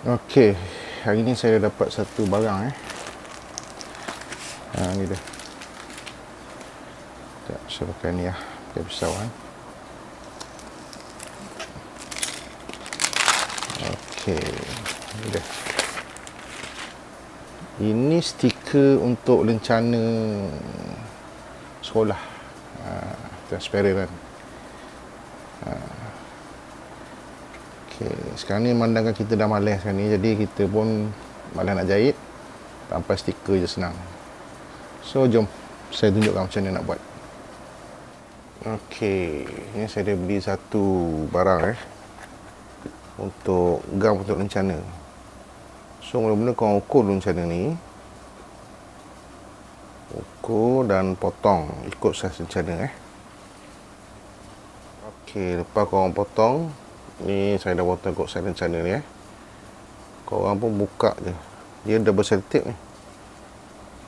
Okey, hari ni saya dapat satu barang eh. Ha ni dia. Tak saya pakai ni lah. Pakai pisau kan. Okey, ni dia. Ini stiker untuk lencana sekolah. Ha, transparent kan. Okay. Sekarang ni memandangkan kita dah malas sekarang ni Jadi kita pun malas nak jahit Tanpa stiker je senang. So jom Saya tunjukkan macam mana nak buat. Okay Ni saya dah beli satu barang eh Untuk gam untuk lencana. So mula-mula korang ukur lencana ni. Ukur dan potong Ikut saiz lencana eh. Okay, lepas korang potong Ni saya dah potong kot silent channel ni eh. Korang pun buka je. Dia double side tape ni.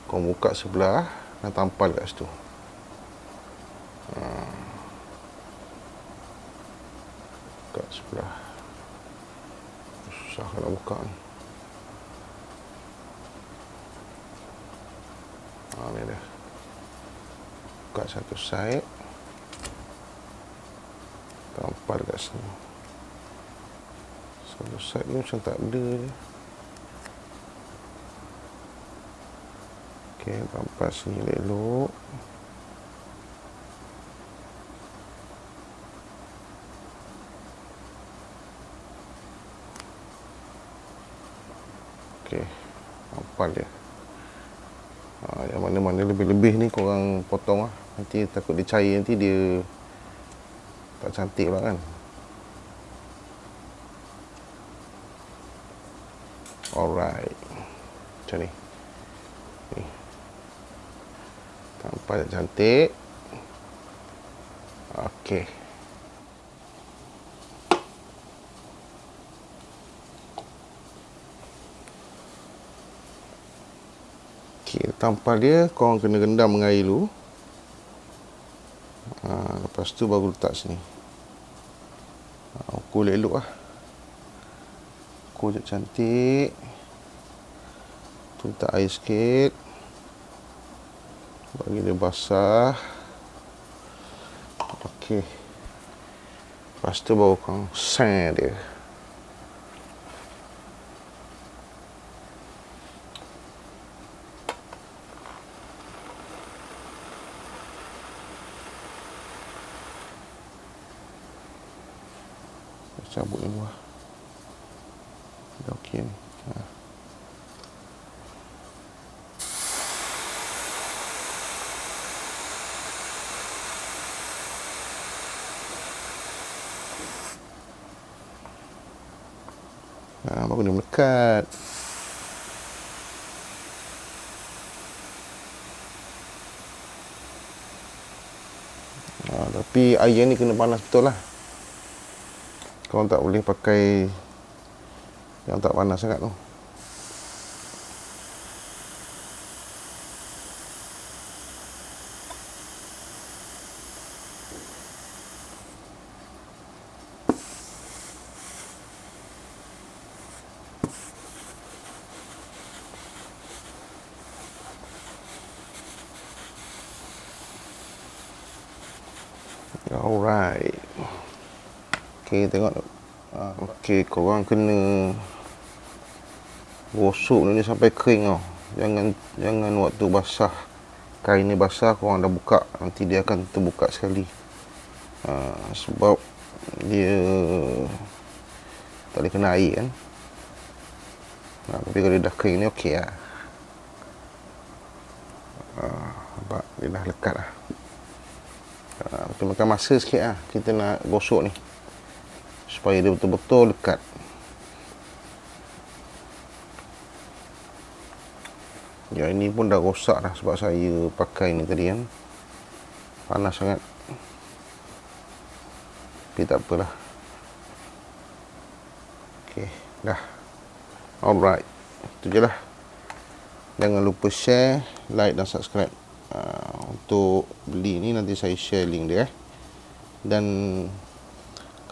Korang buka sebelah dan tampal kat situ. Ha. Buka sebelah. Susah kalau buka ni. Ha, ni dia. Buka satu side. Tampal kat sini. Satu side ni macam tak ada je. Ok, tampak sini elok Ok, dia. Ha, Yang mana-mana lebih-lebih ni korang potong lah. Nanti takut dia cair nanti dia Tak cantik lah kan Alright. Macam ni. Ni. Tampak cantik. Okey. Okey, tampal dia kau kena rendam dengan air dulu. Ha, lepas tu baru letak sini. Ha, ukur elok lah kulit cantik. Tu letak air sikit. Bagi dia basah. Ok lepas tu baru kau sand dia cabut ni buah dah okey ni ha. Ha, baru dia melekat. Ha, tapi air ni kena panas betul lah. Kau tak boleh pakai yang tak panas sangat tu Alright. Okay, tengok. Uh, okay, korang kena gosok ni sampai kering tau. Jangan jangan waktu basah. Kain ni basah korang dah buka nanti dia akan terbuka sekali. Ha, sebab dia tak boleh kena air kan. Ha, tapi kalau dia dah kering ni okey lah. Ha, nampak? Dia dah lekat lah. Ha, kita makan masa sikit lah. Kita nak gosok ni. Supaya dia betul-betul lekat Ya ini pun dah rosak dah sebab saya pakai ni tadi kan. Panas sangat. Tapi tak apalah. Okey, dah. Alright. Itu je lah. Jangan lupa share, like dan subscribe. Uh, untuk beli ni nanti saya share link dia eh. Dan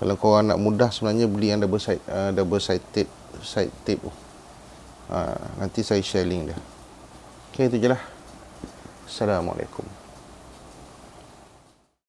kalau korang nak mudah sebenarnya beli yang double side uh, double sided side tip tu ha, nanti saya share link dia ok itu je lah. Assalamualaikum